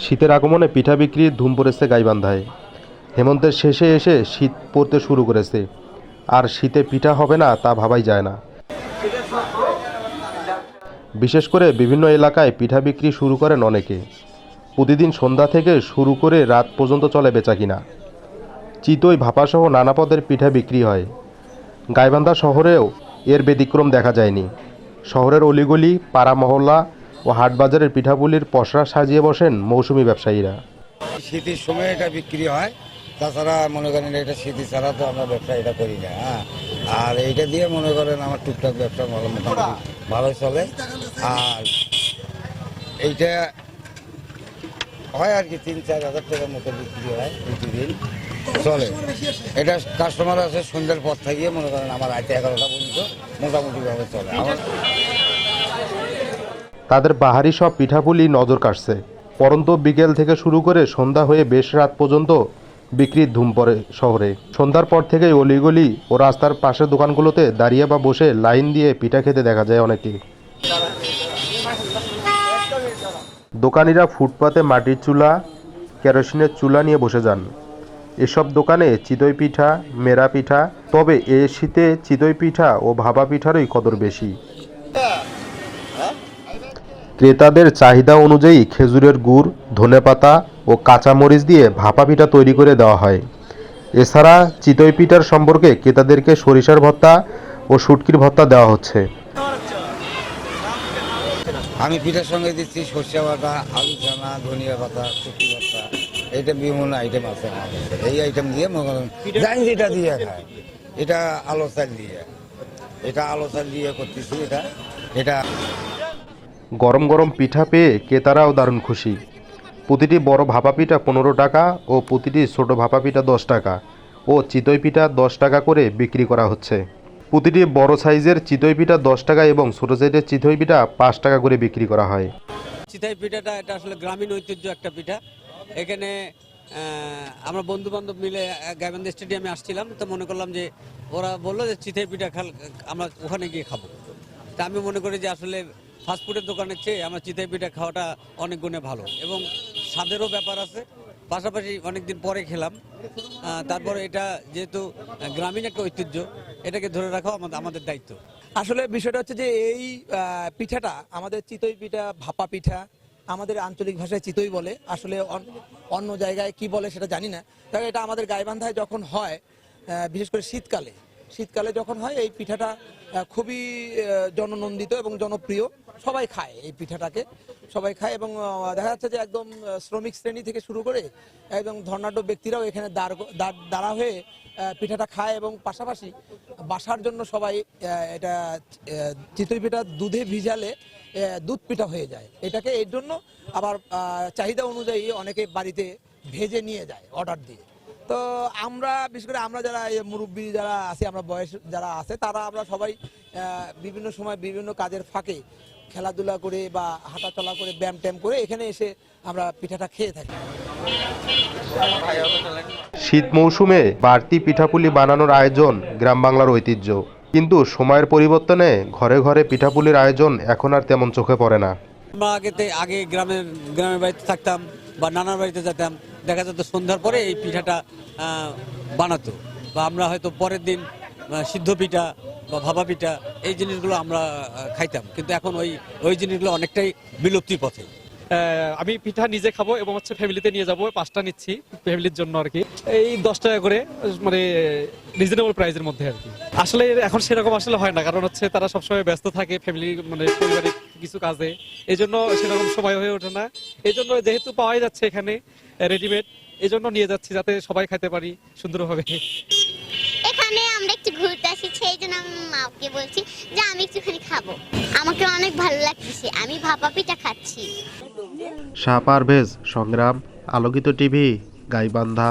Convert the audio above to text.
শীতের আগমনে পিঠা বিক্রির ধুম পড়েছে গাইবান্ধায়। হেমন্তের শেষে এসে শীত পড়তে শুরু করেছে। আর শীতে পিঠা হবে না তা ভাবাই যায় না। বিশেষ করে বিভিন্ন এলাকায় পিঠা বিক্রি শুরু করেন অনেকে। প্রতিদিন সন্ধ্যা থেকে শুরু করে রাত পর্যন্ত চলে বেচা কিনা। চিতই, ভাপাসহ নানা পদের পিঠা বিক্রি হয়। গাইবান্ধা শহরেও এর ব্যতিক্রম দেখা যায়নি। শহরের অলিগলি, পাড়া মহল্লা ও হাটবাজারের পিঠাপুলির পসরা সাজিয়ে বসেন মৌসুমি ব্যবসায়ীরা। শীতের সময় এটা বিক্রি হয়। তাছাড়া মনে করেন এটা শীতি ছাড়া তো আমরা ব্যবসা এটা করি না হ্যাঁ। আর এইটা দিয়ে মনে করেন আমার টুকটাক ব্যবসা ভালো মোটামুটি ভালোই চলে। আর এইটা হয় আর কি, তিন চার হাজার টাকার মতো বিক্রি হয় প্রতিদিন। চলে। এটা কাস্টমার আছে সন্ধ্যার পর থেকে মনে করেন আমার রাতে এগারোটা পর্যন্ত মোটামুটিভাবে চলে। আমার তাদের বাহারি সব পিঠাপুলি নজর কাটছে। পরন্ত বিকেল থেকে শুরু করে সন্ধ্যা হয়ে বেশ রাত পর্যন্ত বিক্রির ধুম পড়ে শহরে। সন্ধ্যার পর থেকেই অলিগলি ও রাস্তার পাশের দোকানগুলোতে দাঁড়িয়ে বা বসে লাইন দিয়ে পিঠা খেতে দেখা যায় অনেকে দোকানিরা ফুটপাতে মাটির চুলা, কেরোসিনের চুলা নিয়ে বসে যান। এসব দোকানে চিতই পিঠা, মেরা পিঠা, তবে এ শীতে চিতই পিঠা ও ভাবা পিঠারই কদর বেশি। ক্রেতাদের চাহিদা অনুযায়ী খেজুরের গুড় ধনেপাতা ও কাঁচামরিচ দিয়ে ভাপা পিঠা তৈরি করে দেওয়া হয়। এছাড়া চিতই পিঠার সম্পর্কে ক্রেতাদেরকে সরিষার ভত্তা ও শুটকির ভত্তা দেওয়া হচ্ছে। আমি পিঠার সঙ্গে দিচ্ছি সর্ষে বাটা আলু চানা ধনিয়া পাতা শুকি পাতা। এইটা বিভিন্ন আইটেম আছে এই আইটেম দিয়ে মনে করেন জানি যেটা দিয়ে খায়। এটা আলো চাল দিয়ে। এটা আলো চাল দিয়ে করতেছি এটা। এটা গরম গরম পিঠা পেয়ে ক্রেতারাও দারুণ খুশি। প্রতিটি বড় ভাপা পিঠা পনেরো টাকা ও প্রতিটি ছোট ভাপা পিঠা দশ টাকা ও চিতই পিঠা দশ টাকা করে বিক্রি করা হচ্ছে। প্রতিটি বড় সাইজের চিতই পিঠা দশ টাকা এবং ছোট সাইজের চিতই পিঠা পাঁচ টাকা করে বিক্রি করা হয়। চিতাই পিঠাটা, এটা আসলে গ্রামীণ ঐতিহ্য একটা পিঠা। এখানে আমরা বন্ধু বান্ধব মিলে গাইবান্ধা স্টেডিয়ামে আসছিলাম তো মনে করলাম যে ওরা বলল যে চিতাই পিঠা খাল, আমরা ওখানে গিয়ে খাব। তা আমি মনে করি যে আসলে ফাস্টফুডের দোকানের চেয়ে আমরা চিতাই পিঠা খাওয়াটা অনেক গুণে ভালো। এবং স্বাদেরও ব্যাপার আছে। পাশাপাশি অনেকদিন পরে খেলাম। তারপরে এটা যেহেতু গ্রামীণ একটা ঐতিহ্য, এটাকে ধরে রাখাও আমাদের আমাদের দায়িত্ব। আসলে বিষয়টা হচ্ছে যে এই পিঠাটা আমাদের চিতই পিঠা, ভাপা পিঠা, আমাদের আঞ্চলিক ভাষায় চিতই বলে। আসলে অন- অন্য জায়গায় কি বলে সেটা জানি না। তবে এটা আমাদের গাইবান্ধায় যখন হয় বিশেষ করে শীতকালে শীতকালে যখন হয়, এই পিঠাটা খুবই জননন্দিত এবং জনপ্রিয়। সবাই খায় এই পিঠাটাকে, সবাই খায় এবং দেখা যাচ্ছে যে একদম শ্রমিক শ্রেণি থেকে শুরু করে একদম ধর্নাঢ্য ব্যক্তিরাও এখানে দাঁড় হয়ে পিঠাটা খায় এবং পাশাপাশি বাসার জন্য সবাই এটা চিতই পিঠা দুধে ভিজালে দুধ পিঠা হয়ে যায়। এটাকে এর জন্য আবার চাহিদা অনুযায়ী অনেকে বাড়িতে ভেজে নিয়ে যায়, অর্ডার দিয়ে। তো আমরা বিশেষ করে আমরা যারা এই মুরব্বী যারা আছে আমরা বয়স যারা আছে তারা আমরা সবাই বিভিন্ন সময় বিভিন্ন কাজের ফাঁকে খেলাধুলা করে বা হাঁটাচলা করে ব্যায়াম ট্যাম করে এখানে এসে আমরা পিঠাটা খেয়ে থাকি। শীত মৌসুমে বাড়তি পিঠাপুলি বানানোর আয়োজন গ্রাম বাংলার ঐতিহ্য। কিন্তু সময়ের পরিবর্তনে ঘরে ঘরে পিঠাপুলির আয়োজন এখন আর তেমন চোখে পড়ে না। আমরা আগেতে আগে গ্রামের গ্রামের বাড়িতে থাকতাম বা নানার বাড়িতে যেতাম। দেখা যেত সন্ধ্যার পরে এই পিঠাটা বানাতো। বা আমরা হয়তো পরের দিন সিদ্ধ পিঠা বা ভাপা পিঠা, এই জিনিসগুলো আমরা খাইতাম। কিন্তু এখন ওই ওই জিনিসগুলো অনেকটাই বিলুপ্তির পথে। আমি পিঠা নিজে খাব এবং হচ্ছে ফ্যামিলিতে নিয়ে যাব, পাঁচটা নিচ্ছি ফ্যামিলির জন্য আর কি। এই দশ টাকা করে মানে রিজনেবল প্রাইসের মধ্যে আর কি। আসলে এখন সেরকম আসলে হয় না, কারণ হচ্ছে তারা সবসময় ব্যস্ত থাকে ফ্যামিলি মানে পারিবারিক কিছু কাজে। এই জন্য সেরকম সময় হয়ে ওঠে না। এই জন্য যেহেতু পাওয়াই যাচ্ছে এখানে রেডিমেড এই জন্য নিয়ে যাচ্ছি যাতে সবাই খাইতে পারি সুন্দরভাবে। এখানে আমরা একটু ঘুরতে আসি সেই জন্য আমি মাকে বলছি যে আমি একটুখানি খাব। আমাকে অনেক ভালো লাগতেছে আমি ভাপা পিঠা খাচ্ছি। শাহ পারভেজ সংগ্রাম আলোকিত টিভি গাইবান্ধা।